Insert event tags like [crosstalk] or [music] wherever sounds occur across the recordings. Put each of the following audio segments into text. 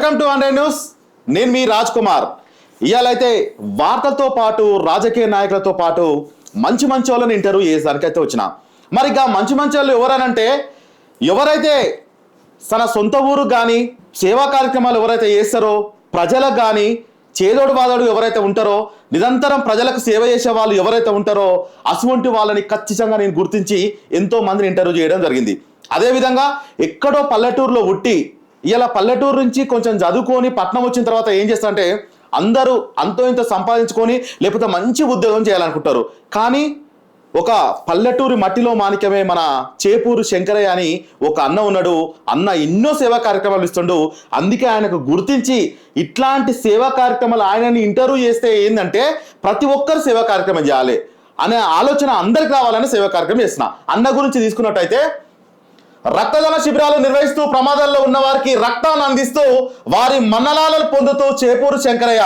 Welcome to hundred news నేను మీ రాజ్ కుమార్. ఇవాళైతే వార్తలతో పాటు రాజకీయ నాయకులతో పాటు మంచి మంచి వాళ్ళని ఇంటర్వ్యూ చేసడానికి అయితే వచ్చిన. మరి ఇక మంచి మంచి వాళ్ళు ఎవరనంటే ఎవరైతే తన సొంత ఊరు కానీ సేవా కార్యక్రమాలు ఎవరైతే చేస్తారో ప్రజలకు కానీ చేదోడు వాదోడు ఎవరైతే ఉంటారో నిరంతరం ప్రజలకు సేవ చేసే వాళ్ళు ఎవరైతే ఉంటారో అటువంటి వాళ్ళని ఖచ్చితంగా నేను గుర్తించి ఎంతో మందిని ఇంటర్వ్యూ చేయడం జరిగింది. అదేవిధంగా ఎక్కడో పల్లెటూరులో ఉట్టి ఇలా పల్లెటూరు నుంచి కొంచెం చదువుకొని పట్నం వచ్చిన తర్వాత ఏం చేస్తారంటే అందరూ అంతో ఇంత సంపాదించుకొని లేకపోతే మంచి ఉద్యోగం చేయాలనుకుంటారు. కానీ ఒక పల్లెటూరి మట్టిలో మాణిక్యమే మన చేపూరు శంకరయ్య అని ఒక అన్న ఉన్నాడు. అన్న ఎన్నో సేవా కార్యక్రమాలు ఇస్తుండు. అందుకే ఆయనకు గుర్తించి ఇట్లాంటి సేవా కార్యక్రమాలు ఆయనని ఇంటర్వ్యూ చేస్తే ఏంటంటే ప్రతి ఒక్కరు సేవా కార్యక్రమం చేయాలి అనే ఆలోచన అందరికి రావాలని సేవా కార్యక్రమం చేస్తున్నా. అన్న గురించి తీసుకున్నట్టయితే రక్తదాన శిబిరాలు నిర్వహిస్తూ ప్రమాదాల్లో ఉన్న వారికి రక్తాన్ని అందిస్తూ వారి మన్నలాలను పొందుతూ Chepuru Shankaraiah.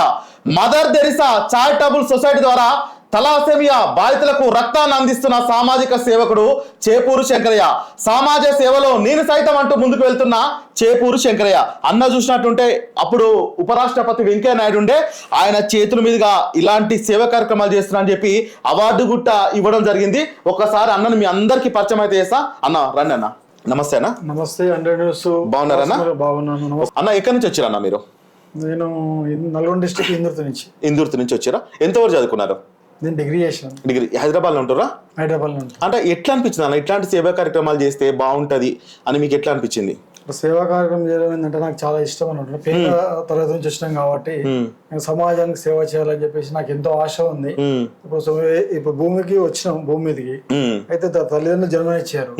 Mother Teresa charitable society ద్వారా తలాసెమియా బాధితులకు రక్తాన్ని అందిస్తున్న సామాజిక సేవకుడు చేపూరు శంకరయ్య. సామాజ సేవలో నేను సైతం అంటూ ముందుకు వెళ్తున్న చేపూరు శంకరయ్య. అన్న చూసినట్టుంటే అప్పుడు ఉపరాష్ట్రపతి వెంకయ్య నాయుడు ఉండే. ఆయన చేతుల మీదుగా ఇలాంటి సేవా కార్యక్రమాలు చేస్తున్నా అని చెప్పి అవార్డు గుట్ట ఇవ్వడం జరిగింది. ఒక్కసారి అన్నను మీ అందరికీ పరిచయం అయితే చేస్తా. అన్న రండి అన్న. నమస్తే అన్న నమస్తే హండ్రెడ్ న్యూస్. బాగున్నారన్నా? బాగున్నాను. అన్న ఎక్కడి నుంచి వచ్చారన్న మీరు? నేను నల్గొండ డిస్ట్రిక్ట్ ఇందూరు నుంచి. ఇందూర్తి నుంచి వచ్చారా? ఎంతవరకు చదువుకున్నారు? నేను డిగ్రీ చేశాను. డిగ్రీ. హైదరాబాద్లో ఉంటారా హైదరాబాద్ నుంచి అంటే ఎట్లా అనిపించింది అన్న? ఇట్లాంటి సేవా కార్యక్రమాలు చేస్తే బాగుంటది అని మీకు ఎట్లా అనిపించింది? సేవా కార్యక్రమం చేయడం ఏంటంటే నాకు చాలా ఇష్టం అన్నమాట. పేద తరగతి నుంచి వచ్చినాం కాబట్టి సమాజానికి సేవ చేయాలని చెప్పేసి నాకు ఎంతో ఆశ ఉంది. ఇప్పుడు ఇప్పుడు భూమికి వచ్చినాం భూమి మీదకి. అయితే తల్లిదండ్రులు జన్మనిచ్చారు.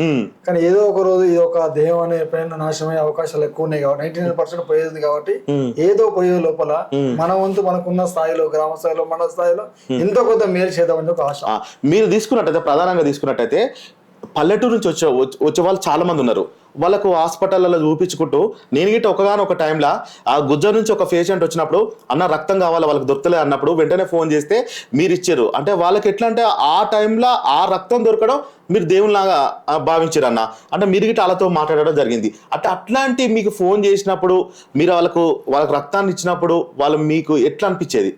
కానీ ఏదో ఒక రోజు ఇది ఒక దేహం అనే ఎప్పుడైనా నాశనమయ్యే అవకాశాలు ఎక్కువ ఉన్నాయి కాబట్టి నైన్టీ నైన్ పర్సెంట్ పోయేది కాబట్టి. ఏదో పోయే లోపల మన వంతు మనకున్న స్థాయిలో గ్రామ స్థాయిలో మండల స్థాయిలో ఎంతో కొంత మేలు చేద్దామని ఒక ఆశ. మీరు తీసుకున్నట్టయితే ప్రధానంగా తీసుకున్నట్టయితే పల్లెటూరు నుంచి వచ్చే- వచ్చే వాళ్ళు చాలా మంది ఉన్నారు. వాళ్ళకు హాస్పిటల్లో చూపించుకుంటూ నేను గిట్ట ఒకగానో ఒక టైంలో ఆ గుజ్జ నుంచి ఒక పేషెంట్ వచ్చినప్పుడు అన్న రక్తం కావాలి? వాళ్ళకి దొరకలే అన్నప్పుడు వెంటనే ఫోన్ చేస్తే మీరు ఇచ్చారు. అంటే వాళ్ళకి ఎట్లా అంటే ఆ టైంలో ఆ రక్తం దొరకడం మీరు దేవునిలాగా భావించారు అన్న అంటే మీరు గిట్ట వాళ్ళతో మాట్లాడడం జరిగింది. అంటే అట్లాంటి మీకు ఫోన్ చేసినప్పుడు మీరు వాళ్ళకు వాళ్ళకి రక్తాన్ని ఇచ్చినప్పుడు వాళ్ళు మీకు ఎట్లా అనిపించేది?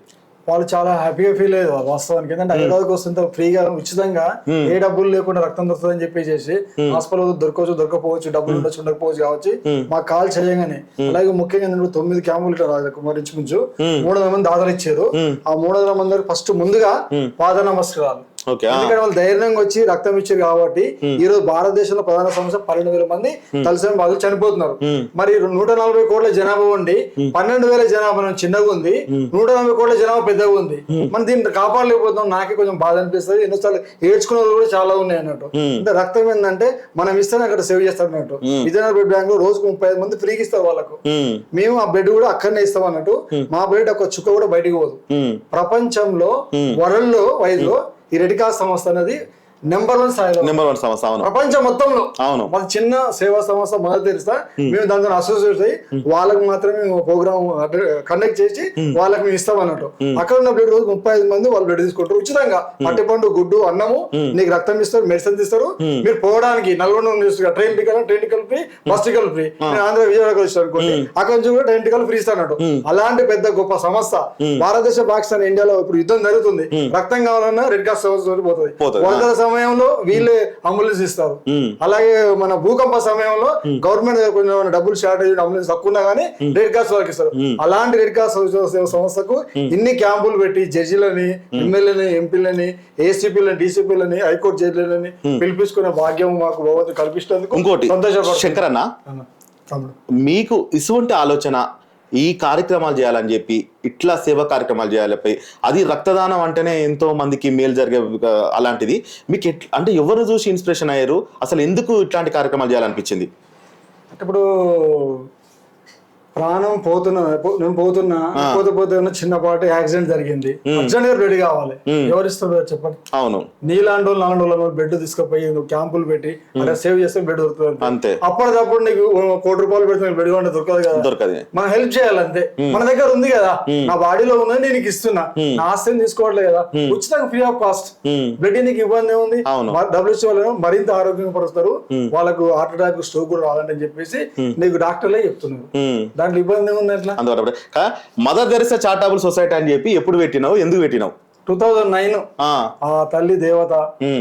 వాళ్ళు చాలా హ్యాపీగా ఫీల్ అయ్యేది వాస్తవానికి. ఏంటంటే హైదరాబాద్కి వస్తుంటే ఫ్రీగా ఉచితంగా ఏ డబ్బులు లేకుండా రక్తం దొరుకుతుందని చెప్పేసి హాస్పిటల్ దొరకవచ్చు దొరకపోవచ్చు డబ్బులు ఉండొచ్చు ఉండకపోవచ్చు కావచ్చు మాకు కాల్ చేయగానే. అలాగే ముఖ్యంగా తొమ్మిది క్యాంపులు ఇట్లా రాజు మరి ఇంచుమించు మూడు వందల మంది దాదాలు ఇచ్చారు ఆ మూడు వందల మంది ఫస్ట్ ముందుగా పాద నమస్కారాలు ఎందుకంటే వాళ్ళు ధైర్యంగా వచ్చి రక్తం ఇచ్చారు కాబట్టి ఈ రోజు భారతదేశంలో ప్రధాన సమస్య పన్నెండు వేల మంది తలసేమ బాధలు చనిపోతున్నారు. మరి నూట నలభై కోట్ల జనాభా ఉండి పన్నెండు వేల జనాభా చిన్నగా ఉంది నూట నలభై కోట్ల జనాభా పెద్దగా ఉంది. మనం దీన్ని కాపాడలేకపోతున్నాం నాకే కొంచెం బాధ అనిపిస్తుంది. ఎన్నోసార్లు ఏడ్చుకునే వాళ్ళు కూడా చాలా ఉన్నాయి అన్నట్టు. అంటే రక్తం ఏంటంటే మనం ఇస్తేనే అక్కడ సేవ్ చేస్తాం అన్నట్టు. విజయనగరం బ్లడ్ బ్యాంక్లో రోజుకు ముప్పై ఐదు మంది ఫ్రీకి ఇస్తారు వాళ్ళకు. మ్మ్. ఆ బెడ్ కూడా అక్కడనే ఇస్తాం అన్నట్టు. మా బెడ్ ఒక చుక్క కూడా బయటికి పోదు. ప్రపంచంలో వరల్డ్లో వైజ్లో ఈ రెడ్ సంస్థ అనేది నెంబర్ వన్ స్థాయిలో. నెంబర్ వన్ సమస్య అవును. ప్రపంచం మొత్తంలో. అవును. మన చిన్న సేవా సంస్థ మొదలు తెరిస్తా మేము దాంతో అసోసియేట్ అయ్యి వాళ్ళకి మాత్రమే ప్రోగ్రామ్ కండక్ట్ చేసి వాళ్ళకి మేము ఇస్తాం అన్నట్టు. అక్కడ ఉన్న బ్లడ్ రోజు ముప్పై ఐదు మంది వాళ్ళు బ్లడ్ తీసుకుంటారు ఉచితంగా. పండు గుడ్డు అన్నము నీకు రక్తం ఇస్తారు మెడిసిన్ ఇస్తారు మీరు పోవడానికి నల్గొండ నుంచి train ticket train ticket free bus ticket free. నేను ఆంధ్ర విజయవాడకి వచ్చాను అనుకోండి. అక్కడ నుంచి కూడా ట్రైన్ టికెట్ ఫ్రీ ఇస్తాను అన్నట్టు అలాంటి పెద్ద గొప్ప సంస్థ భారతదేశ పాకిస్తాన్ ఇండియాలో ఇప్పుడు యుద్ధం జరుగుతుంది. రక్తం కావాలన్నా రెడ్ క్రాస్ సంస్థ పోతుంది. పోతుంది. సమయంలో వీళ్ళే అంబులెన్స్ ఇస్తారు. అలాగే మన భూకంప సమయంలో గవర్నమెంట్ కొంచెం డబ్బులు షార్టేజ్ అంబులెన్స్ తక్కువ ఉన్నా కానీ రెడ్ క్రాస్ వాళ్ళకి ఇస్తారు. అలాంటి రెడ్ క్రాస్ సంస్థకు ఇన్ని క్యాంపులు పెట్టి జడ్జిలని ఎమ్మెల్యేలని ఎంపీలని ఏసీపీలని డీసీపీలని హైకోర్టు జడ్జిలని పిలిపించుకునే భాగ్యం మాకు భగవంతుడు కల్పిస్తున్నందుకు ఇంకోటి సంతోషపడుతున్నాను. శంకరన్న మీకు ఇటువంటి ఆలోచన ఈ కార్యక్రమాలు చేయాలని చెప్పి ఇట్లా సేవా కార్యక్రమాలు చేయాలి అది రక్తదానం అంటేనే ఎంతో మందికి మేలు జరిగే అలాంటిది. మీకు ఎట్లా అంటే ఎవరు చూసి ఇన్స్పిరేషన్ అయ్యారు? అసలు ఎందుకు ఇట్లాంటి కార్యక్రమాలు చేయాలనిపించింది? అంటే ఇప్పుడు ప్రాణం పోతున్నా నేను పోతున్నా పోతే పోతే చిన్నపాటి యాక్సిడెంట్ జరిగింది. అర్జెంట్గా బెడ్ కావాలి. ఎవరు ఇస్తారు చెప్పండి. అవును. నీలాంటి వాళ్ళు వాళ్ళు బెడ్ తీసుకుపోయి నువ్వు క్యాంపులు పెట్టి అక్కడ సేవ్ చేస్తే బెడ్ దొరుకుతుంది అంతే. అప్పటికప్పుడు నీకు కోటి రూపాయలు పెడితే బెడ్ కొంటే దొరకదు కదా. దొరకది. మనం హెల్ప్ చేయాలంతే మన దగ్గర ఉంది కదా. నా బాడీలో ఉన్నది నేను నీకు ఇస్తున్నా. నా ఆస్తిని తీసుకోవట్లేదు కదా. ఉచితంగా ఫ్రీ ఆఫ్ కాస్ట్. బ్లడ్ నీకు ఇబ్బంది ఏముంది అవును. డబ్ల్యూహెచ్ఓ వాళ్ళు మరింత ఆరోగ్యం పరుస్తారు. వాళ్ళకు హార్ట్ అటాక్ స్ట్రోక్ కూడా అని చెప్పేసి నీకు డాక్టర్లే చెప్తున్నారు. దాంట్లో ఇబ్బంది ఉంది ఎట్లా అందువల్ల మదర్ తెరిసా చారిటబుల్ సొసైటీ అని చెప్పి ఎప్పుడు పెట్టినావు? ఎందుకు పెట్టినావు? టూ థౌజండ్ నైన్ ఆ, తల్లి దేవత.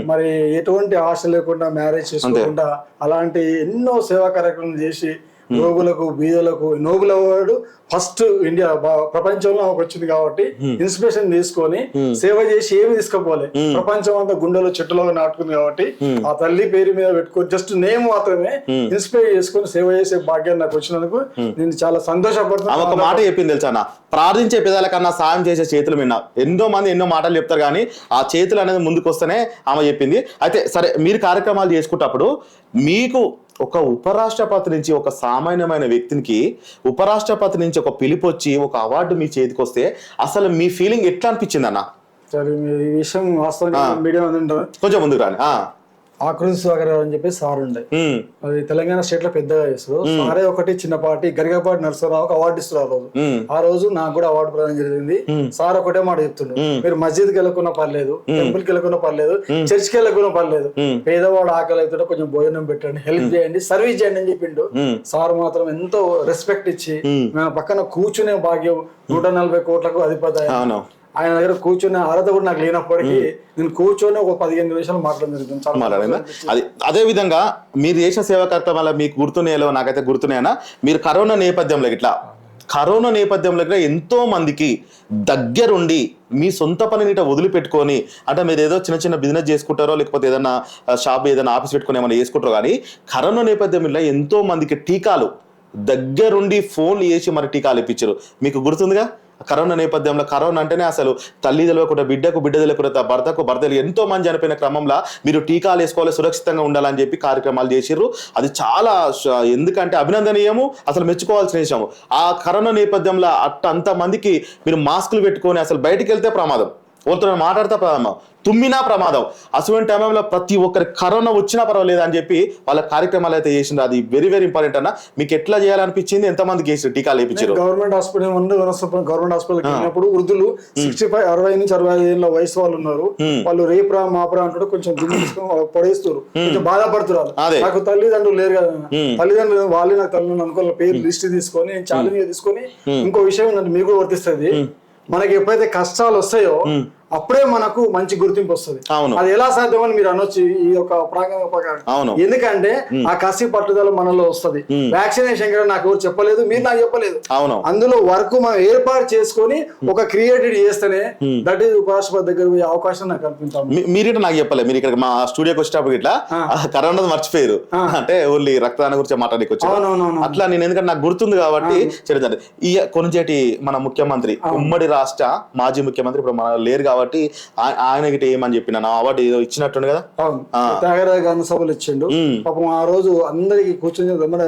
మరి ఎటువంటి ఆశ లేకుండా మ్యారేజ్ చేసుకోకుండా అలాంటి ఎన్నో సేవా కార్యక్రమాలు చేసి రోగులకు బీదలకు నోబుల్ అవార్డు ఫస్ట్ ఇండియా ప్రపంచంలో వచ్చింది కాబట్టి ఇన్స్పిరేషన్ తీసుకొని సేవ చేసి ఏమి తీసుకుపోలే. ప్రపంచం అంతా గుండెలో చెట్టులో నాటుకుంది కాబట్టి ఆ తల్లి పేరు మీద పెట్టుకొని జస్ట్ నేమ్ మాత్రమే ఇన్స్పైర్ చేసుకొని సేవ చేసే భాగ్యం నాకు వచ్చినందుకు నేను చాలా ఆమె ఒక సంతోషపడుతున్నాను మాట చెప్పింది తెలుసా ప్రార్థించే పెదాల కన్నా సాయం చేసే చేతులు విన్నా. ఎంతో మంది ఎన్నో మాటలు చెప్తారు కానీ ఆ చేతులు అనేది ముందుకు వస్తేనే ఆమె చెప్పింది. అయితే సరే మీరు కార్యక్రమాలు చేసుకుంటప్పుడు మీకు ఒక ఉపరాష్ట్రపతి నుంచి ఒక సామాన్యమైన వ్యక్తికి ఉపరాష్ట్రపతి నుంచి ఒక పిలుపు వచ్చి ఒక అవార్డు మీ చేతికి వస్తే అసలు మీ ఫీలింగ్ ఎట్లా అనిపించింది అన్న సరే ఈ విషయం వాస్తవంగా మీడియా కొంచెం ముందుకు రాని ఆకృతి గారు అని చెప్పి సార్ ఉండే. అది తెలంగాణ స్టేట్లో పెద్దగా చేస్తారు సారే ఒకటి చిన్నపాటి గరిగపాటి నరసరావుకి అవార్డు ఇస్తారు ఆ రోజు. ఆ రోజు నాకు కూడా అవార్డు ప్రదానం జరిగింది. సార్ ఒకటే మాట చెప్తుండ్రు మీరు మస్జిద్కి వెళ్ళకున్నా పర్లేదు టెంపుల్కి వెళ్ళకున్నా పర్లేదు చర్చ్కి వెళ్ళకున్నా పర్లేదు. పేదవాడు ఆకలి అవుతుంటే కొంచెం భోజనం పెట్టండి హెల్ప్ చేయండి సర్వీస్ చేయండి అని చెప్పిండు. సార్ మాత్రం ఎంతో రెస్పెక్ట్ ఇచ్చి పక్కన కూర్చునే భాగ్యం నూట నలభై కోట్లకు అధిపతి ఆయన. దగ్గర కూర్చునే అర్హత కూడా నాకు లేనప్పటికీ నేను కూర్చొని ఒక పదిహేను నిమిషాలు మాట్లాడడం జరుగుతుంది చాలా మాట్లాడిందా అది అదే విధంగా మీరు చేసిన సేవా కార్యక్రమాలు మీకు గుర్తున్నాయో నాకైతే గుర్తున్నాయనా మీరు కరోనా నేపథ్యంలో ఇట్లా కరోనా నేపథ్యంలో కూడా ఎంతో మందికి దగ్గరుండి మీ సొంత పనిని ఇట్లా వదిలిపెట్టుకొని అంటే మీరు ఏదో చిన్న చిన్న బిజినెస్ చేసుకుంటారో లేకపోతే ఏదైనా షాప్ ఏదైనా ఆఫీస్ పెట్టుకొని ఏమైనా చేసుకుంటారో కానీ కరోనా నేపథ్యంలో ఎంతో మందికి టీకాలు దగ్గరుండి ఫోన్లు చేసి మరి టీకాలు ఇప్పించారు. మీకు గుర్తుందిగా? కరోనా నేపథ్యంలో కరోనా అంటేనే అసలు తల్లి తెలియకుండా బిడ్డకు బిడ్డ తెలియకుండా భర్తకు భర్తలు ఎంతో మంది చనిపోయిన క్రమంలో మీరు టీకాలు వేసుకోవాలి సురక్షితంగా ఉండాలని చెప్పి కార్యక్రమాలు చేసిర్రు. అది చాలా ఎందుకంటే అభినందనీయము అసలు మెచ్చుకోవాల్సిన విషయం ఆ కరోనా నేపథ్యంలో అట్ట అంత మందికి మీరు మాస్కులు పెట్టుకొని అసలు బయటికి వెళ్తే ప్రమాదం. ఒకరితో మాట్లాడితే ప్రమాదం. తుమ్మినా ప్రమాదం. అటువంటి టైంలో ప్రతి ఒక్కరికి కరోనా వచ్చినా పర్వాలేదు అని చెప్పి వాళ్ళ కార్యక్రమాలు అయితే చేసిండ్రు. అది వెరీ వెరీ ఇంపార్టెంట్ అన్న. మీకు ఎట్లా చేయాలనిపించింది? ఎంతమందికి చేసి టీకాలు వేయించారు గవర్నమెంట్ హాస్పిటల్ ముందు గవర్నమెంట్ హాస్పిటల్ వెళ్ళినప్పుడు వృద్ధులు సిక్స్టీ ఫైవ్ అరవై నుంచి అరవై ఐదు ఏళ్ళ వయసు వాళ్ళు ఉన్నారు. వాళ్ళు రేపురా మాపురా అంటాడు కొంచెం [clears throat] పడేస్తారు కొంచెం బాధపడుతున్నారు. అదే. నాకు తల్లిదండ్రులు లేరు కదా తల్లిదండ్రులు వాళ్ళే నాకు తల్లిదండ్రులు అనుకో పేరు లిస్ట్ తీసుకొని ఛాలెంజ్ తీసుకొని ఇంకో విషయం ఏంటంటే మీకు వర్తిస్తుంది. మనకి ఎప్పుడైతే కష్టాలు వస్తాయో అప్పుడే మనకు మంచి గుర్తింపు వస్తుంది. అవును. అది ఎలా సాధ్యమని మీరు అనొచ్చు ఈ యొక్క ప్రాంగణ ఎందుకంటే ఆ కసి పట్టుదల మనలో వస్తది. వ్యాక్సినేషన్ కూడా నాకు ఎవరు చెప్పలేదు మీరు నాకు చెప్పలేదు. అవును. అందులో వర్క్ మనం ఏర్పాటు చేసుకొని ఒక క్రియేటివ్ చేస్తేనే దట్ ఈస్ ఉపరాష్ట్రపతి దగ్గర పోయే అవకాశం నాకు కల్పించాము మీ- మీరిట నాకు చెప్పలే మీరు ఇక్కడ మా స్టూడియోకి వచ్చేటప్పుడు ఇట్లా కరోనా మర్చిపోయారు. అంటే ఓన్లీ రక్తదానం గురించి వచ్చారు. అవునవునవును అట్లా నేను ఎందుకంటే నాకు గుర్తుంది కాబట్టి చెప్తాను. ఈ కొనిచేటి మన ముఖ్యమంత్రి ఉమ్మడి రాష్ట్ర మాజీ ముఖ్యమంత్రి ఇప్పుడు మన లేరు కాబట్టి ఆ- ఆయన గిట్ట ఏమని చెప్పిన? నా అవార్డు ఏదో ఇచ్చినట్టుండు కదా? త్యాగరాజ గాంధీ సభలు ఇచ్చిండు. పాపం ఆ రోజు అందరికి కూర్చొని దమ్మడ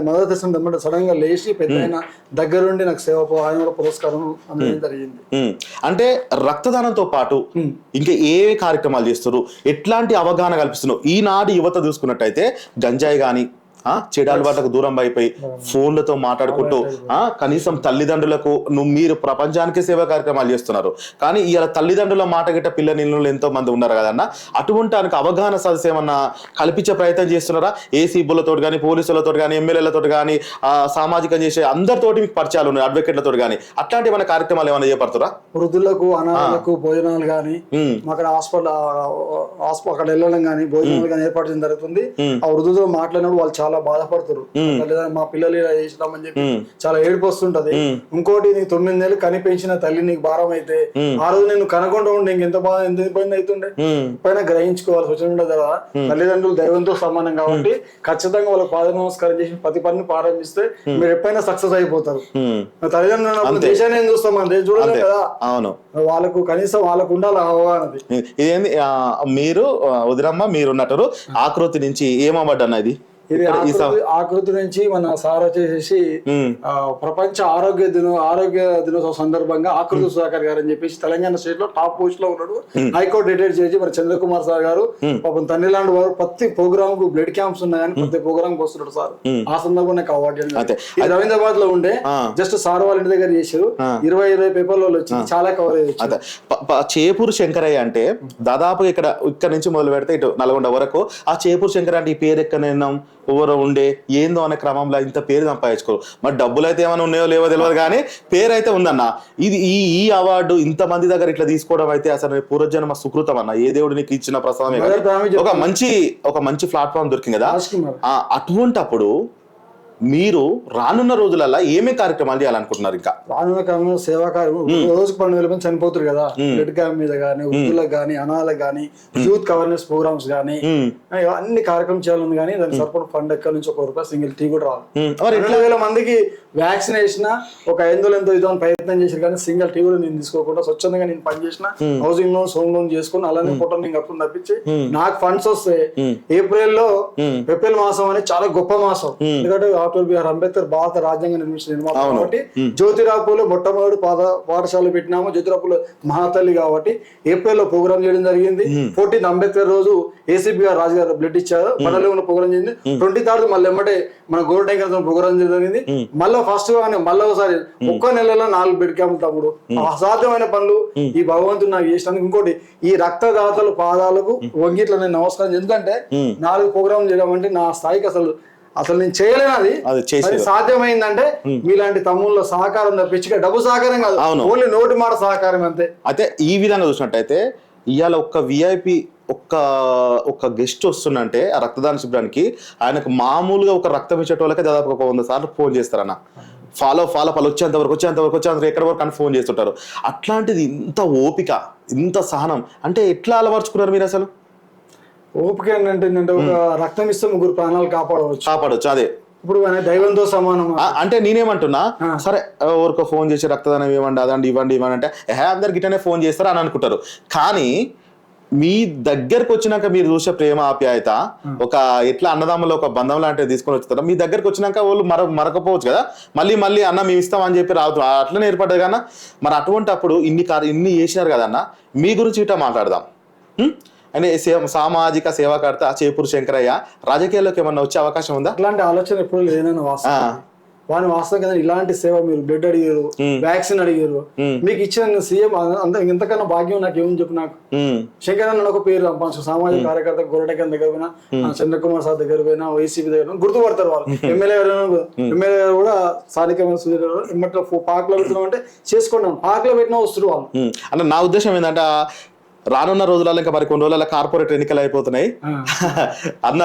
దమ్మడ సడన్గా లేచి పెద్ద ఆయన దగ్గరుండి నాకు సేవ ఆయన కూడా పురస్కారం అందడం జరిగింది. అంటే రక్తదానంతో పాటు ఇంకా ఏ కార్యక్రమాలు చేస్తారు ఎట్లాంటి అవగాహన కల్పిస్తున్నారు? ఈనాటి యువత చూసుకున్నట్టయితే గంజాయి గాని ఆ చెడు అలవాట్లకు దూరం అయిపోయి ఫోన్లతో మాట్లాడుకుంటూ ఆ కనీసం తల్లిదండ్రులకు నువ్వు మీరు ప్రపంచానికే సేవా కార్యక్రమాలు చేస్తున్నారు. కానీ ఇలా తల్లిదండ్రుల మాట గిట్ట పిల్ల నీళ్ళు ఎంతో మంది ఉన్నారు కదన్న అటువంటి అవగాహన సదస్సు ఏమన్నా కల్పించే ప్రయత్నం చేస్తున్నారా? ఏసీబులతో కానీ పోలీసులతో కానీ ఎమ్మెల్యేలతో కానీ సామాజికం చేసే అందరితోటి మీకు పరిచయాలు ఉన్నాయి అడ్వకేట్లతో కానీ అట్లాంటి ఏమైనా కార్యక్రమాలు ఏమైనా చేపడుతురా? వృద్ధులకు అనాథలకు భోజనాలు కానీ. అక్కడ హాస్పిటల్ అక్కడ వెళ్ళడం కానీ భోజనాలు కానీ ఏర్పాటు చేయడం జరుగుతుంది. ఆ వృద్ధులతో మాట్లాడినప్పుడు వాళ్ళు చాలా బాధపడుతారు తల్లిదండ్రులు మా పిల్లలు ఇలా చేసినామని చెప్పి చాలా ఏడుపు వస్తుంటది ఇంకోటి నీకు తొమ్మిది నెలలు కని పెంచిన తల్లి నీకు భారం అయితే ఆ రోజు నేను కనకుండా ఉండి ఇంకెంత బాధ ఎంత ఇబ్బంది అవుతుండే. పైన గ్రహించుకోవాలి సూచన కదా తల్లిదండ్రులు దైవంతో సమానం కాబట్టి ఖచ్చితంగా వాళ్ళకి పాద నమస్కారం చేసి ప్రతి పనిని ప్రారంభిస్తే మీరు ఎప్పుడైనా సక్సెస్ అయిపోతారు. తల్లిదండ్రులు దేశాన్ని ఏం చూస్తాం? మనం దేశం చూడలేం కదా. అవును. వాళ్ళకు కనీసం వాళ్ళకు ఉండాలి అవగాహనది ఇదేంది? మీరు ఆ, వదినమ్మ మీరు ఉన్నట్టు ఆకృతి నుంచి ఏమవ్వడ్డు అన్న ఆకృతి నుంచి మన సార్ వచ్చేసి ప్రపంచ ఆరోగ్య దినో ఆరోగ్య దినోత్సవం సందర్భంగా ఆకృతి సుధాకర్ గారు అని చెప్పేసి తెలంగాణ స్టేట్లో టాప్ పోస్ట్లో ఉన్నాడు హైకోర్టు రిటైర్ చేసి మరి చంద్రకుమార్ సార్ గారు పాపం తల్లిలాంటి వారు ప్రతి ప్రోగ్రామ్కు బ్లడ్ క్యాంప్స్ ఉన్నాయని ప్రతి ప్రోగ్రామ్కు వస్తున్నాడు సార్ ఆ సందర్భంగా నాకు అవార్డు రవీంద్రాబాద్లో ఉండే. జస్ట్ సార్ వాళ్ళ ఇంటి దగ్గర చేశారు. ఇరవై ఇరవై పేపర్లలో వచ్చింది. చాలా కవర్ అయ్యి అదే. ప- ప- చేపూరు శంకరయ్య అంటే దాదాపు ఇక్కడ ఇక్కడ నుంచి మొదలు పెడితే ఇటు నల్గొండ వరకు ఆ చేపూరు శంకర అంటే ఈ పేరు ఎక్కడ ఎవరో ఉండే ఏందో అనే క్రమంలో ఇంత పేరు సంపాదించుకోరు మరి డబ్బులు అయితే ఏమైనా ఉన్నాయో లేవో తెలియదు కానీ పేరు అయితే ఉందన్న. ఇది ఈ ఈ అవార్డు ఇంత మంది దగ్గర ఇట్లా తీసుకోవడం అయితే అసలు పూర్వజన్మ సుకృతం అన్న. ఏ దేవుడు నీకు ఇచ్చిన ప్రసాదమే ఒక మంచి ఒక మంచి ప్లాట్ఫామ్ దొరికింది కదా. అటువంటప్పుడు మీరు రానున్న రోజులలో ఏమేం కార్యక్రమాలు చేయాలనుకుంటున్నారు ఇంకా? రానున్న కాలంలో సేవా కార్యక్రమం. రోజుకు పన్నెండు వేల మంది చనిపోతారు కదా. బ్లడ్ క్యాంప్ మీద కానీ వృద్ధులకు కానీ అనాథలకు కానీ యూత్ అవేర్నెస్ ప్రోగ్రామ్స్ కానీ అన్ని కార్యక్రమం చేయాలని కానీ దాని సరిపడ ఫండ్ ఎక్కడి నుంచి ఒక రూపాయి సింగిల్ టీ కూడా మరి రెండు వేల మందికి వ్యాక్సిన్ వేసిన ఒక ఐదు వందలు ఎంతో ఇదో ప్రయత్నం చేశారు కానీ సింగిల్ టీ కూడా నేను తీసుకోకుండా స్వచ్ఛందంగా నేను పని చేసిన హౌసింగ్ లోన్స్ హోమ్ లోన్ చేసుకుని అలానే ఫోటో నేను కప్పుకుని తప్పించి నాకు ఫండ్స్ వస్తే ఏప్రిల్లో ఏప్రిల్ మాసం అనేది చాలా గొప్ప మాసం. ఎందుకంటే డాక్టర్ బిఆర్ అంబేద్కర్ భారత రాజ్యాంగ నిర్మించిన నిర్మాత కాబట్టి జ్యోతిరాపులో మొట్టమొదటి పాద పాఠశాల పెట్టినాము. జ్యోతిరాపులో మహాతల్లి కాబట్టి ఏప్రిల్లో ప్రోగ్రామ్ చేయడం జరిగింది. ఫోర్టీన్త్ అంబేద్కర్ రోజు ఏసీపీ గారు రాజు గారు బ్లడ్ ఇచ్చారు. పడలేవున ప్రోగ్రామ్ చేసింది ట్వంటీ థర్డ్ మళ్ళీ ఎమ్మటే మన గోల్డ్ టైగర్ ప్రోగ్రామ్ చేయడం జరిగింది. మళ్ళీ ఫస్ట్ గానే మళ్ళీ ఒకసారి ఒక్క నెలలో నాలుగు బెడ్ క్యాంపులు తమ్ముడు. అసాధ్యమైన పనులు. ఈ భగవంతుడు నాకు చేసినందుకు ఇంకోటి ఈ రక్తదాతలు పాదాలకు వంగిట్ల నేను నమస్కారం. ఎందుకంటే నాలుగు ప్రోగ్రామ్ చేయడం అంటే నా స్థాయికి అసలు అసలు నేను చేయలేను అది. సాధ్యమైందంటే మీలాంటి తమ్ముళ్ళ సహకారం తప్పించి డబ్బు సహకారం కాదు. ఓన్లీ నోటి మాట సహకారం అంతే. అయితే ఈ విధంగా చూసినట్టయితే ఇవాళ ఒక్క విఐపి ఒక్క ఒక్క గెస్ట్ వస్తుందంటే ఆ రక్తదాన శిబిరానికి ఆయనకు మామూలుగా ఒక రక్తం ఇచ్చేటోళ్ళకే దాదాపు ఒక వంద సార్లు ఫోన్ చేస్తారన్న. ఫాలో ఫాలో ఫాలో వచ్చేంత వరకు వచ్చేంత వరకు వచ్చేంత ఎక్కడ వరకు అని ఫోన్ చేస్తుంటారు. అట్లాంటిది ఇంత ఓపిక ఇంత సహనం అంటే ఎట్లా అలవర్చుకున్నారు మీరు అసలు? ఓపిక ఏంటంటే ఏంటంటే ఒక రక్తం ఇస్తే ముగ్గురు ప్రాణాలు కాపాడవచ్చు. కాపాడొచ్చు అదే. ఇప్పుడు ఆయన దైవంతో సమానం అంటే నేనేమంటున్నా సరే ఎవరికో ఫోన్ చేసి రక్తదానం ఇవ్వండి అదండి ఇవ్వండి ఇవ్వండి అంటే ఏ అందరు గిట్టనే ఫోన్ చేస్తారు అని అనుకుంటారు. కానీ మీ దగ్గరకు వచ్చినాక మీరు చూసే ప్రేమ ఆప్యాయత ఒక ఎట్లా అన్నదమ్ములు ఒక బంధం లాంటివి తీసుకొని వచ్చుతారు మీ దగ్గరకు వచ్చినాక వాళ్ళు మర మరకపోవచ్చు కదా. మళ్ళీ మళ్ళీ అన్న మేము ఇస్తాం అని చెప్పి రావద్దు. అట్లనే ఏర్పడ్డది కన్నా మరి అటువంటి అప్పుడు ఇన్ని కార్య ఇన్ని చేసినారు కదన్న మీ గురించి ఇట్లా మాట్లాడదాం. సే- సామాజిక సేవాకర్త చేపూరు శంకరయ్య రాజకీయాల్లోకి ఏమన్నా వచ్చే అవకాశం ఉందా? అట్లాంటి ఆలోచన ఎప్పుడు లేనని వాస్తవం. వాని వాస్తవం కదా ఇలాంటి సేవ మీరు బ్లడ్ అడిగారు వ్యాక్సిన్ అడిగారు. మీకు ఇచ్చిన సీఎం అంత ఇంతకన్నా భాగ్యం నాకు ఏమని చెప్పు నాకు. శంకర్ అన్న ఒక పేరు పంచ సామాజిక కార్యకర్త గొర్రెటకన్ దగ్గర పోయినా చంద్రకుమార్ సార్ దగ్గర పోయినా వైసీపీ దగ్గర గుర్తుపడతారు వాళ్ళు. ఎమ్మెల్యే గారు ఎమ్మెల్యే గారు కూడా స్థానికమైన సుధీర్ గారు ఇమ్మట్లో పార్క్లో పెడుతున్నాం అంటే చేసుకున్నాం పార్క్లో పెట్టినా వస్తారు వాళ్ళు. అంటే నా ఉద్దేశం ఏంటంటే రానున్న రోజులలో ఇంకా మరి కొన్ని రోజుల కార్పొరేట్ ఎన్నికలు అయిపోతున్నాయి. [laughs] అన్న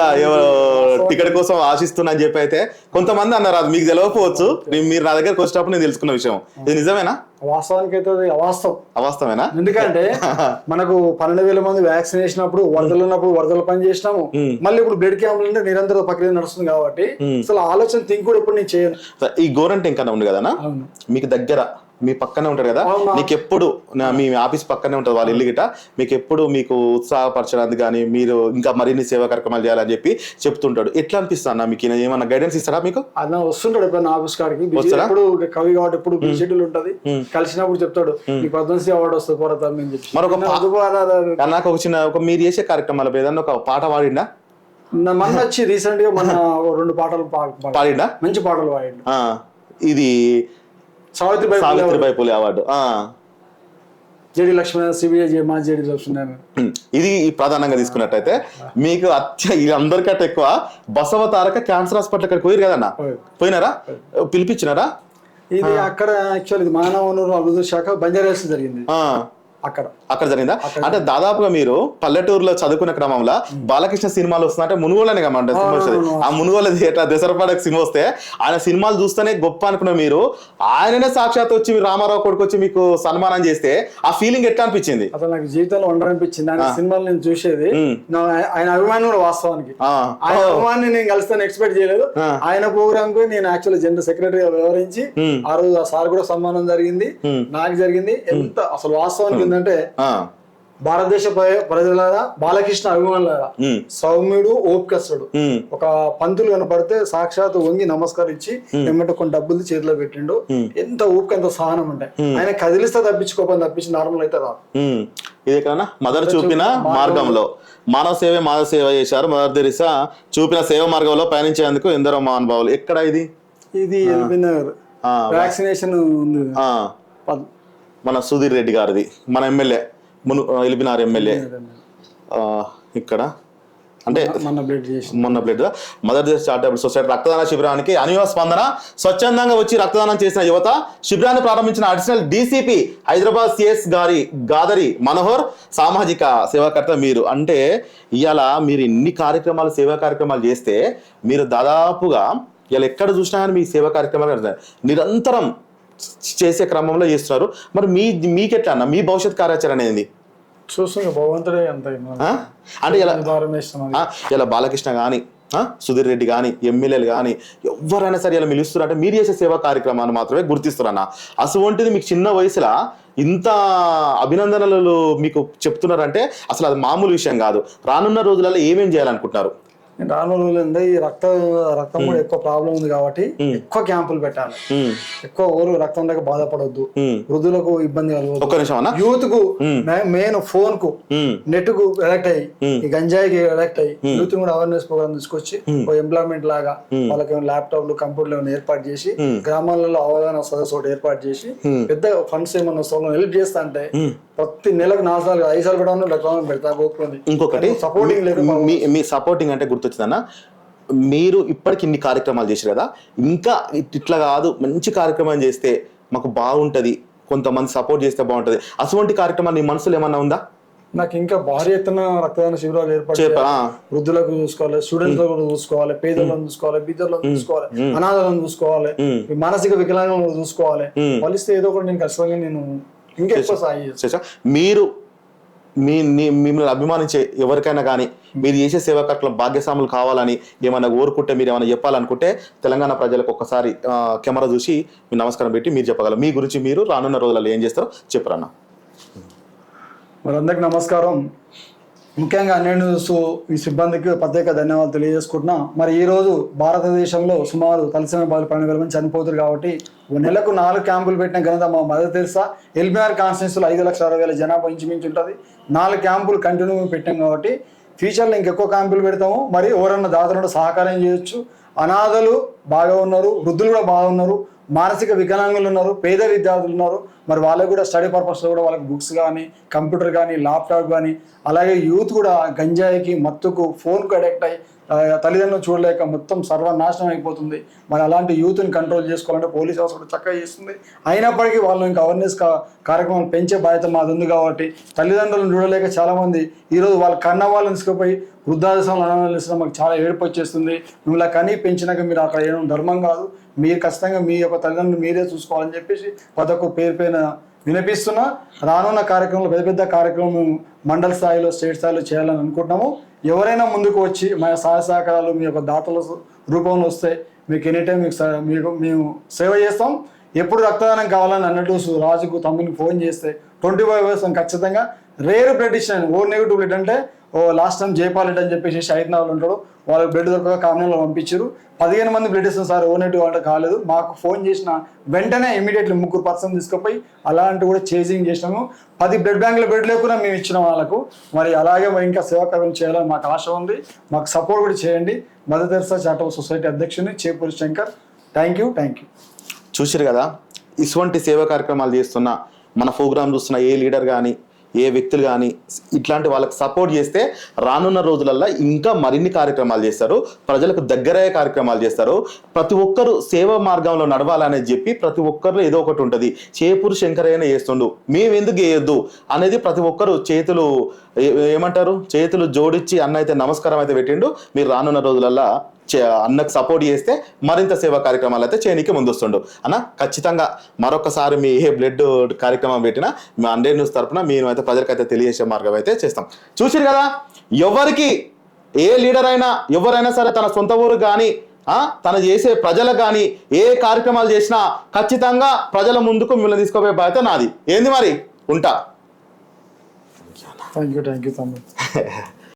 టికెట్ కోసం ఆశిస్తున్నా అని చెప్పి అయితే కొంతమంది అన్నారు అది మీకు తెలియకపోవచ్చు మీరు నా దగ్గరకు వచ్చినప్పుడు నేను తెలుసుకున్న విషయం. ఇది నిజమేనా? వాస్తవానికి అయితే అవాస్తవం. అవాస్తవేనా ఎందుకంటే [laughs] మనకు పన్నెండు వేల మంది వ్యాక్సిన్ వేసినప్పుడు వరదలు ఉన్నప్పుడు వరదలు పని చేసినాము. మళ్ళీ ఇప్పుడు బ్లడ్ క్యాంపులు అంటే నిరంతర ప్రక్రియ నడుస్తుంది కాబట్టి అసలు ఆలోచన థింక్ కూడా ఇప్పుడు నేను చేయను. ఈ గోరంట ఇంకా ఉంది కదనా అవును. మీకు దగ్గర మీ పక్కనే ఉంటారు కదా. మీకు ఎప్పుడు మీ ఆఫీస్ పక్కనే ఉంటుంది వాళ్ళ ఇల్లు గిట మీకు ఎప్పుడు మీకు ఉత్సాహపరచడానికి కానీ మీరు ఇంకా మరిన్ని సేవా కార్యక్రమాలు చేయాలని చెప్పి చెప్తుంటాడు. ఎట్లా అనిపిస్తా అన్న మీకు ఏమన్నా గైడెన్స్ ఇస్తారా మీకు? అన్న వస్తుంటాడు ఎప్పుడైనా ఆఫీస్ కాడికి? ఎప్పుడు కవి కాబట్టి ఎప్పుడు షెడ్యూల్ ఉంటది. కలిసినప్పుడు చెప్తాడు. నీకు పద్మశ్రీ అవార్డు వస్తుంది పోరా తమ్మి అని చెప్పి. మరొక నాకు ఒక చిన్న ఒక మీరు చేసే కార్యక్రమాల ఏదన్నా ఒక పాట పాడిండా? నా మొన్న వచ్చి రీసెంట్గా మన [laughs] రెండు పాటలు పాడిండా? మంచి పాటలు పాడిండు. ఇది Savitribai Savitribai Phule award. JD Lakshmana CBI జే మా జేడి లక్ష్మణ. ఇది ప్రధానంగా తీసుకున్నట్టయితే మీకు అత్య అందరికంటే ఎక్కువ బసవ తారక క్యాన్సర్ హాస్పిటల్ అక్కడికి పోయారు కదన్నా? పోయినారా? పిలిపించినారా? ఇది అక్కడ యాక్చువల్ మానవ వనరుల అభివృద్ధి శాఖ బంజారాల్స్ జరిగింది. అక్కడ. అక్కడ జరిగిందా? అంటే దాదాపుగా మీరు పల్లెటూరులో చదువుకునే క్రమంలో బాలకృష్ణ సినిమాలు వస్తుందంటే మునుగోలనే కమంటే సినిమా వచ్చేది ఆ మునుగోల థియేటర్ దసరపాడకు సినిమా వస్తే ఆయన సినిమాలు చూస్తేనే గొప్ప అనుకున్న మీరు ఆయననే సాక్షాత్ వచ్చి మీరు రామారావు కొడుకు వచ్చి మీకు సన్మానం చేస్తే ఆ ఫీలింగ్ ఎట్లా అనిపించింది? అసలు నాకు జీవితంలో వండర్ అనిపించింది ఆయన సినిమాలు నేను చూసేది. ఆయన అభిమానం కూడా వాస్తవానికి. ఆయన అభిమాన్ని నేను కలిస్తాను ఎక్స్పెక్ట్ చేయలేదు. ఆయన ప్రోగ్రామ్కు నేను యాక్చువల్ జనరల్ సెక్రటరీగా వ్యవహరించి. ఆ రోజు ఆ సార్ కూడా సన్మానం జరిగింది. నాకు జరిగింది. ఎంత అసలు వాస్తవానికి ఏంటంటే ఆ, భారతదేశ ప్ర- ప్రజలారా బాలకృష్ణ అభిమానులారా సౌమ్యుడు ఓపికస్తుడు. ఒక పంతులు కనపడితే సాక్షాత్ వంగి నమస్కరించి ఎమ్మట కొన్ని డబ్బులు చేతిలో పెట్టిండు. ఎంత ఓపిక ఎంత సహనం అంటే. ఆయన కదిలిస్తే తప్పించుకోపని తప్పించి నార్మల్ అయితే రాదు. ఇది ఎక్కడన్నా? మదర్ చూపిన మార్గంలో. మానవ సేవే మానవ సేవ చేశారు. మదర్ తెరిసా చూపిన సేవ మార్గంలో పయనించేందుకు ఎందరో మహానుభావులు. ఎక్కడ ఇది? ఇది వ్యాక్సినేషన్ ఉంది. మన సుధీర్ రెడ్డి గారిది మన ఎమ్మెల్యే మును ఎలిపినార్ ఎమ్మెల్యే. ఇక్కడ. అంటే బ్లడ్ మొన్న బ్లడ్ మదర్ దేశ్ చారిటబుల్ సొసైటీ రక్తదాన శిబిరానికి అనువ స్పందన. స్వచ్ఛందంగా వచ్చి రక్తదానం చేసిన యువత శిబిరాన్ని ప్రారంభించిన అడిషనల్ డీసీపీ హైదరాబాద్ సిఎస్ గారి గాదరి మనోహర్ సామాజిక సేవాకర్త మీరు. అంటే ఇవాళ మీరు ఇన్ని కార్యక్రమాలు సేవా కార్యక్రమాలు చేస్తే మీరు దాదాపుగా ఇలా ఎక్కడ చూసినా కానీ మీ సేవా కార్యక్రమాలు. నిరంతరం చేసే క్రమంలో చేస్తున్నారు. మరి మీ మీకెట్లా అన్న? మీ భవిష్యత్ కార్యాచరణ ఏంది? చూస్తున్నా భగవంతుడే? అంటే ఇలా ఇలా బాలకృష్ణ కానీ సుధీర్ రెడ్డి కానీ ఎమ్మెల్యేలు కానీ ఎవరైనా సరే ఇలా పిలుస్తున్నారంటే మీరు చేసే సేవా కార్యక్రమాన్ని మాత్రమే గుర్తిస్తున్నారన్న అటువంటిది మీకు చిన్న వయసులో? ఇంత అభినందనలు మీకు చెప్తున్నారంటే అసలు అది మామూలు విషయం కాదు. రానున్న రోజులలో ఏమేం చేయాలనుకుంటున్నారు? రాను రోజులు ఏంది, ఈ రక్త రక్తం కూడా ఎక్కువ ప్రాబ్లం ఉంది కాబట్టి ఎక్కువ క్యాంపులు పెట్టాలి. ఎక్కువ ఊరు రక్తం లేక బాధపడొద్దు. వృద్ధులకు ఇబ్బంది కలగదు యూత్కు మెయిన్ ఫోన్కు నెట్కు ఎలక్ట్ అయ్యి ఈ గంజాయికి ఎలక్ట్ అయ్యి యూత్ కూడా అవేర్నెస్ ప్రోగ్రామ్ తీసుకొచ్చి ఓ ఎంప్లాయ్మెంట్ లాగా వాళ్ళకి ల్యాప్టాప్లు కంప్యూటర్లు ఏమైనా ఏర్పాటు చేసి గ్రామాలలో అవగాహన సదస్సు ఒకటి ఏర్పాటు చేసి పెద్ద ఫండ్స్ ఏమన్నా వస్తాలో హెల్ప్ చేస్తా అంటే ప్రతి నెలకు నాలుగు సార్లు ఐదు సార్లు కూడా రక్తం పెడతా ఇంకొకటి సపోర్టింగ్ లేక మీ మీ సపోర్టింగ్ అంటే గుర్తొచ్చిందన్న? మీరు ఇప్పటికి ఇన్ని కార్యక్రమాలు చేశారు కదా ఇంకా ఇట్- ఇట్లా కాదు మంచి కార్యక్రమం చేస్తే మాకు బాగుంటది కొంతమంది సపోర్ట్ చేస్తే బాగుంటది. అటువంటి కార్యక్రమాలు నీ మనసులో ఏమన్నా ఉందా? నాకు ఇంకా భారీ ఎత్తున రక్తదాన శిబిరాలు ఏర్పాటు వృద్ధులకు చూసుకోవాలి స్టూడెంట్స్ కూడా చూసుకోవాలి పేదలను చూసుకోవాలి బీదర్లను చూసుకోవాలి అనాథలను చూసుకోవాలి మానసిక వికలాంగులను చూసుకోవాలి. కలిస్తే ఏదో ఒకటి నేను ఖచ్చితంగా నేను ఇంకా. చేసా మీరు మీ మిమ్మల్ని అభిమానించే ఎవరికైనా కానీ మీరు చేసే సేవా కార్యక్రమం భాగ్యస్వాములు కావాలని ఏమైనా కోరుకుంటే మీరు ఏమైనా చెప్పాలనుకుంటే తెలంగాణ ప్రజలకు ఒక్కసారి కెమెరా చూసి మీ నమస్కారం పెట్టి మీరు చెప్పగలరు. మీ గురించి మీరు రానున్న రోజులలో ఏం చేస్తారో చెప్పరన్న. మరి అందరికి నమస్కారం. ముఖ్యంగా నేను సో ఈ సిబ్బందికి ప్రత్యేక ధన్యవాదాలు తెలియజేసుకుంటున్నా. మరి ఈ రోజు భారతదేశంలో సుమారు తలసేమ బాధలు పన్నెండు వేల మంది కాబట్టి ఓ నెలకు నాలుగు క్యాంపులు పెట్టిన ఘనత మా మదర్ తెలుసా ఎల్బీఆర్ కాన్స్టిట్యూన్సీలో ఐదు లక్షల అరవై వేల జనాభా ఇంచుమించి ఉంటుంది. నాలుగు క్యాంపులు కంటిన్యూ పెట్టాం కాబట్టి ఫ్యూచర్లో ఇంకెక్కువ క్యాంపులు పెడతాము. మరి ఎవరన్నా దాతలను సహకారం చేయొచ్చు. అనాథలు బాగా ఉన్నారు. వృద్ధులు కూడా బాగున్నారు మానసిక వికలాంగులు ఉన్నారు పేద విద్యార్థులు ఉన్నారు. మరి వాళ్ళకు కూడా స్టడీ పర్పస్లో కూడా వాళ్ళకి బుక్స్ కానీ కంప్యూటర్ కానీ ల్యాప్టాప్ కానీ అలాగే యూత్ కూడా గంజాయికి మత్తుకు ఫోన్కు అడిక్ట్ అయ్యి తల్లిదండ్రులు చూడలేక మొత్తం సర్వనాశనం అయిపోతుంది. మరి అలాంటి యూత్ని కంట్రోల్ చేసుకోవాలంటే పోలీస్ వ్యవస్థ కూడా చక్కగా చేస్తుంది. అయినప్పటికీ వాళ్ళు ఇంకా అవేర్నెస్ కార్యక్రమాలు పెంచే బాధ్యత మాది ఉంది కాబట్టి తల్లిదండ్రులను చూడలేక చాలామంది ఈరోజు వాళ్ళ కన్న వాళ్ళని తీసుకుపోయి వృద్ధాశ్రమంలో అనాథాలు మాకు చాలా ఏడుపు వచ్చేస్తుంది. మిమ్మల్ని కనీ పెంచినాక మీరు అక్కడ ఏమో ధర్మం కాదు. మీరు ఖచ్చితంగా మీ యొక్క తల్లిదండ్రులు మీరే చూసుకోవాలని చెప్పేసి పదకు పేరు పైన వినిపిస్తున్నా. రానున్న కార్యక్రమంలో పెద్ద పెద్ద కార్యక్రమం మండల స్థాయిలో స్టేట్ స్థాయిలో చేయాలని అనుకుంటున్నాము. ఎవరైనా ముందుకు వచ్చి మా సహాయ సహకారాలు మీ యొక్క దాతల రూపంలో వస్తే మీకు ఎనీ టైం మీకు మీకు మేము సేవ చేస్తాం. ఎప్పుడు రక్తదానం కావాలని అన్నట్టు రాజుకు తమ్మునికి ఫోన్ చేస్తే ట్వంటీ ఫైవ్ అవర్స్ ఖచ్చితంగా రేర్ బ్లడ్ ఇచ్చిన ఓ నెగిటివ్ బ్లడ్ అంటే ఓ లాస్ట్ టైం జైపాల్ రెడ్డి అని చెప్పేసి హైదరాబాద్ ఉంటాడు వాళ్ళకి బ్లడ్ దొరకక కామన్లో పంపించారు. పదిహేను మంది బ్లడ్ ఇస్తాం సార్ ఓ నెగిటివ్ అంటే కాలేదు. మాకు ఫోన్ చేసిన వెంటనే ఇమీడియట్లీ ముగ్గురు పర్సన్ తీసుకుపోయి అలాంటి కూడా చేజింగ్ చేసినాము. పది బ్లడ్ బ్యాంక్లో బ్లడ్ లేకుండా మేము ఇచ్చిన వాళ్ళకు. మరి అలాగే మరి ఇంకా సేవాకార్యం చేయాలని మాకు ఆశ ఉంది. మాకు సపోర్ట్ కూడా చేయండి. మదర్ తెరసా చారిటబుల్ సొసైటీ అధ్యక్షుని Chepuri Shankar. Thank you thank you చూసారు కదా ఇటువంటి సేవా కార్యక్రమాలు చేస్తున్న మన ప్రోగ్రామ్ చూస్తున్న ఏ లీడర్ కానీ ఏ వ్యక్తులు కానీ ఇట్లాంటి వాళ్ళకి సపోర్ట్ చేస్తే రానున్న రోజులల్లో ఇంకా మరిన్ని కార్యక్రమాలు చేస్తారు. ప్రజలకు దగ్గరయ్యే కార్యక్రమాలు చేస్తారు. ప్రతి ఒక్కరు సేవా మార్గంలో నడవాలని చెప్పి ప్రతి ఒక్కరు ఏదో ఒకటి ఉంటుంది. చేపూరు శంకరయ్యనే చేస్తుండు. మేము ఎందుకు వేయొద్దు అనేది ప్రతి ఒక్కరు చేతులు ఏమంటారు? చేతులు జోడించి అన్న అయితే నమస్కారం అయితే పెట్టిండు. మీరు రానున్న రోజులల్లో అన్నకు సపోర్ట్ చేస్తే మరింత సేవా కార్యక్రమాలు అయితే చేయనీకి ముందొస్తుండు. అన్న ఖచ్చితంగా మరొకసారి మీ ఏ బ్లడ్ కార్యక్రమం పెట్టినా మా హండ్రెడ్ న్యూస్ తరపున మేము అయితే ప్రజలకైతే తెలియజేసే మార్గం అయితే చేస్తాం. చూసిరు కదా ఎవరికి ఏ లీడర్ అయినా ఎవరైనా సరే తన సొంత ఊరు కానీ తను చేసే ప్రజలకు కానీ ఏ కార్యక్రమాలు చేసినా ఖచ్చితంగా ప్రజల ముందుకు మిమ్మల్ని తీసుకోపోయే బాధ్యత నాది. ఏంది మరి? ఉంటా. Thank you thank you